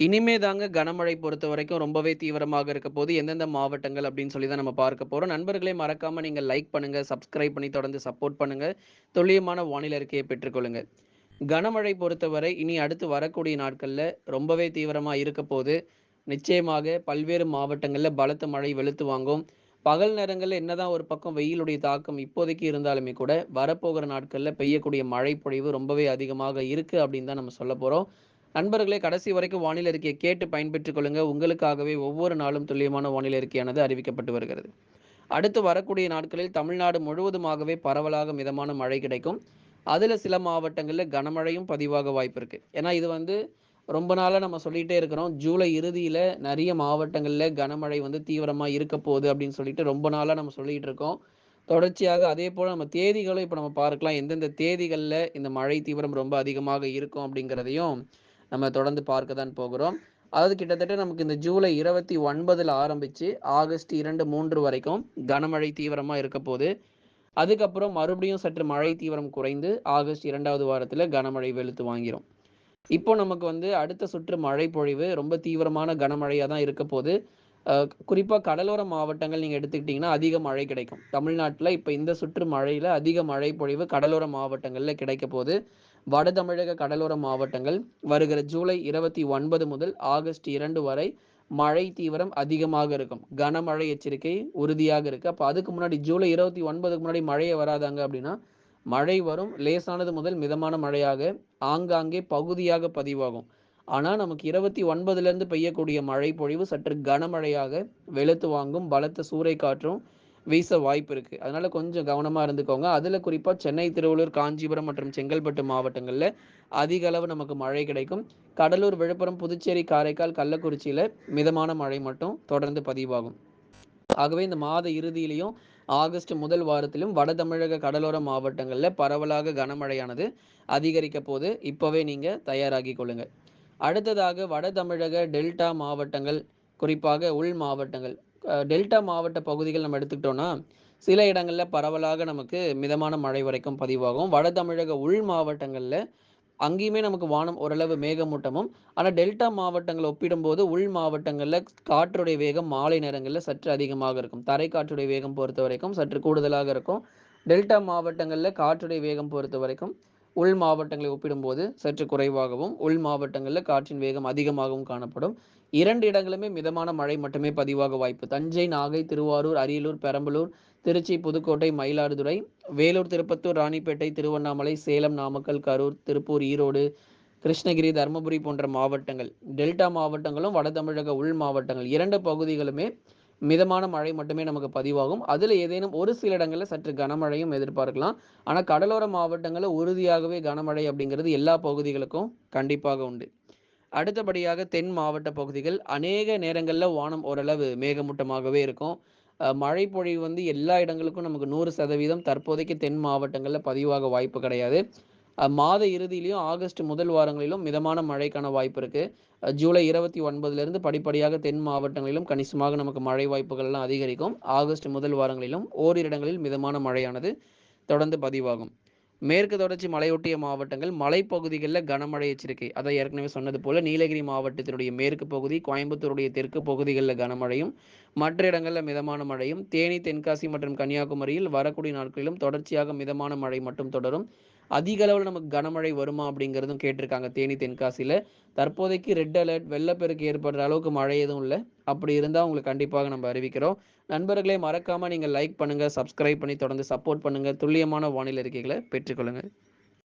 இனிமே தாங்க கனமழை பொறுத்த வரைக்கும் ரொம்பவே தீவிரமாக இருக்க போது எந்தெந்த மாவட்டங்கள் அப்படின்னு சொல்லி தான் நம்ம பார்க்க போகிறோம் நண்பர்களே மறக்காமல் நீங்கள் லைக் பண்ணுங்கள் சப்ஸ்கிரைப் பண்ணி தொடர்ந்து சப்போர்ட் பண்ணுங்கள் துல்லியமான வானிலை அறிக்கையை பெற்றுக்கொள்ளுங்கள் கனமழை பொறுத்தவரை இனி அடுத்து வரக்கூடிய நாட்களில் ரொம்பவே தீவிரமாக இருக்க போது. நிச்சயமாக பல்வேறு மாவட்டங்களில் பலத்த மழை வெளுத்து வாங்கும். பகல் நேரங்களில் என்னதான் ஒரு பக்கம் வெயிலுடைய தாக்கம் இப்போதைக்கு இருந்தாலுமே கூட, வரப்போகிற நாட்களில் பெய்யக்கூடிய மழை பொழிவு ரொம்பவே அதிகமாக இருக்கு அப்படின்னு தான் நம்ம சொல்லப் போகிறோம் நண்பர்களே கடைசி வரைக்கும் வானிலை அறிக்கையை கேட்டு பயன்பெற்றுக் கொள்ளுங்க. உங்களுக்காகவே ஒவ்வொரு நாளும் துல்லியமான வானிலை அறிக்கையானது அறிவிக்கப்பட்டு வருகிறது. அடுத்து வரக்கூடிய நாட்களில் தமிழ்நாடு முழுவதுமாகவே பரவலாக மிதமான மழை கிடைக்கும். அதில் சில மாவட்டங்களில் கனமழையும் பதிவாக வாய்ப்பு இருக்குது ஏன்னா இது வந்து ரொம்ப நாளாக நம்ம சொல்லிகிட்டே இருக்கிறோம். ஜூலை இறுதியில் நிறைய மாவட்டங்களில் கனமழை வந்து தீவிரமாக இருக்க போகுது அப்படின்னு சொல்லிட்டு ரொம்ப நாளாக நம்ம சொல்லிகிட்டு இருக்கோம். தொடர்ச்சியாக அதே போல் நம்ம தேதிகளும் இப்போ நம்ம பார்க்கலாம். எந்தெந்த தேதிகளில் இந்த மழை தீவிரம் ரொம்ப அதிகமாக இருக்கும் அப்படிங்கிறதையும் நம்ம தொடர்ந்து பார்க்க தான் போகிறோம். அதாவது கிட்டத்தட்ட நமக்கு இந்த ஜூலை இருபத்தி ஒன்பதில் ஆரம்பித்து ஆகஸ்ட் 2, 3 வரைக்கும் கனமழை தீவிரமாக இருக்க போது. அதுக்கப்புறம் மறுபடியும் சற்று மழை தீவிரம் குறைந்து ஆகஸ்ட் இரண்டாவது வாரத்தில் கனமழை வெளுத்து வாங்கிரும். இப்போ நமக்கு வந்து அடுத்த சுற்று மழை பொழிவு ரொம்ப தீவிரமான கனமழையாக தான் இருக்க போது. குறிப்பாக கடலோர மாவட்டங்கள் நீங்கள் எடுத்துக்கிட்டிங்கன்னா அதிக மழை கிடைக்கும். தமிழ்நாட்டில் இப்போ இந்த சுற்று மழையில் அதிக மழை பொழிவு கடலோர மாவட்டங்களில் கிடைக்க போது. வட தமிழக கடலோர மாவட்டங்கள் வருகிற ஜூலை 29 முதல் ஆகஸ்ட் இரண்டு வரை மழை தீவிரம் அதிகமாக இருக்கும். கனமழை எச்சரிக்கை உறுதியாக இருக்கு. அப்போ அதுக்கு முன்னாடி ஜூலை 29க்கு முன்னாடி மழையே வராதாங்க அப்படின்னா, மழை வரும். லேசானது முதல் மிதமான மழையாக ஆங்காங்கே பகுதியாக பதிவாகும். ஆனால் நமக்கு 29லேருந்து பெய்யக்கூடிய மழை பொழிவு சற்று கனமழையாக வெளுத்து வாங்கும். பலத்த சூறைக்காற்றும் வீச வாய்ப்பு இருக்கு. அதனால கொஞ்சம் கவனமா இருந்துக்கோங்க. அதுல குறிப்பா சென்னை, திருவள்ளூர், காஞ்சிபுரம் மற்றும் செங்கல்பட்டு மாவட்டங்கள்ல அதிக அளவு நமக்கு மழை கிடைக்கும். கடலூர், விழுப்புரம், புதுச்சேரி, காரைக்கால், கள்ளக்குறிச்சியில மிதமான மழை மட்டும் தொடர்ந்து பதிவாகும். ஆகவே இந்த மாத இறுதியிலையும் ஆகஸ்ட் முதல் வாரத்திலும் வட தமிழக கடலோர மாவட்டங்களில் பரவலாக கனமழையானது அதிகரிக்க போது. இப்போவே நீங்கள் தயாராகி கொள்ளுங்கள் அடுத்ததாக வட தமிழக டெல்டா மாவட்டங்கள், குறிப்பாக உள் மாவட்டங்கள். டெல்டா மாவட்ட பகுதிகள் நம்ம எடுத்துக்கிட்டோம்னா, சில இடங்களில் பரவலாக நமக்கு மிதமான மழை வரைக்கும் பதிவாகும். வட தமிழக உள் மாவட்டங்களில் அங்கேயுமே நமக்கு வானம் ஓரளவு மேகமூட்டமும், ஆனால் டெல்டா மாவட்டங்களை ஒப்பிடும்போது உள் மாவட்டங்களில் காற்றுடைய வேகம் மாலை நேரங்களில் சற்று அதிகமாக இருக்கும். தரை காற்றுடைய வேகம் பொறுத்த வரைக்கும் சற்று கூடுதலாக இருக்கும். டெல்டா மாவட்டங்களில் காற்றுடைய வேகம் பொறுத்த வரைக்கும் உள் மாவட்டங்களை ஒப்பிடும்போது சற்று குறைவாகவும், உள் மாவட்டங்களில் காற்றின் வேகம் அதிகமாகவும் காணப்படும். இரண்டு இடங்களுமே மிதமான மழை மட்டுமே பதிவாக வாய்ப்பு. தஞ்சை, நாகை, திருவாரூர், அரியலூர், பெரம்பலூர், திருச்சி, புதுக்கோட்டை, மயிலாடுதுறை, வேலூர், திருப்பத்தூர், ராணிப்பேட்டை, திருவண்ணாமலை, சேலம், நாமக்கல், கரூர், திருப்பூர், ஈரோடு, கிருஷ்ணகிரி, தர்மபுரி போன்ற மாவட்டங்கள். டெல்டா மாவட்டங்களும், வட தமிழக உள் மாவட்டங்கள் இரண்டு பகுதிகளுமே மிதமான மழை மட்டுமே நமக்கு பதிவாகும். அதில் ஏதேனும் ஒரு சில இடங்களில் சற்று கனமழையும் எதிர்பார்க்கலாம். ஆனால் கடலோர மாவட்டங்களில் உறுதியாகவே கனமழை அப்படிங்கிறது எல்லா பகுதிகளுக்கும் கண்டிப்பாக உண்டு. அடுத்தபடியாக தென் மாவட்ட பகுதிகள் அநேக நேரங்களில் வானம் ஓரளவு மேகமூட்டமாகவே இருக்கும். மழை பொழிவு வந்து எல்லா இடங்களுக்கும் நமக்கு 100% தற்போதைக்கு தென் மாவட்டங்களில் பதிவாக வாய்ப்பு கிடையாது. மாத இறுதியிலையும் ஆகஸ்ட் முதல் வாரங்களிலும் மிதமான மழைக்கான வாய்ப்பு இருக்குது ஜூலை இருபத்தி ஒன்பதுலேருந்து படிப்படியாக தென் மாவட்டங்களிலும் கணிசமாக நமக்கு மழை வாய்ப்புகள்லாம் அதிகரிக்கும். ஆகஸ்ட் முதல் வாரங்களிலும் ஓரிரு இடங்களில் மிதமான மழையானது தொடர்ந்து பதிவாகும். மேற்கு தொடர்ச்சி மலையொட்டிய மாவட்டங்கள், மலைப்பகுதிகளில் கனமழை எச்சரிக்கை. அதான் ஏற்கனவே சொன்னது போல நீலகிரி மாவட்டத்தினுடைய மேற்கு பகுதி, கோயம்புத்தூருடைய தெற்கு பகுதிகளில் கனமழையும், மற்ற இடங்களில் மிதமான மழையும், தேனி, தென்காசி மற்றும் கன்னியாகுமரியில் வரக்கூடிய நாட்களிலும் தொடர்ச்சியாக மிதமான மழை மட்டும் தொடரும். அதிக அளவில் நமக்கு கனமழை வருமா அப்படிங்கிறதும் கேட்டிருக்காங்க. தேனி, தென்காசியில். தற்போதைக்கு ரெட் அலர்ட், வெள்ளப்பெருக்கு ஏற்படுற அளவுக்கு மழை எதுவும் இல்லை. அப்படி இருந்தால் உங்களுக்கு கண்டிப்பாக நம்ம அறிவிக்கிறோம். நண்பர்களே மறக்காமல் நீங்கள் லைக் பண்ணுங்கள் சப்ஸ்கிரைப் பண்ணி தொடர்ந்து சப்போர்ட் பண்ணுங்கள் துல்லியமான வானிலை அறிக்கைகளை பெற்றுக்கொள்ளுங்கள்.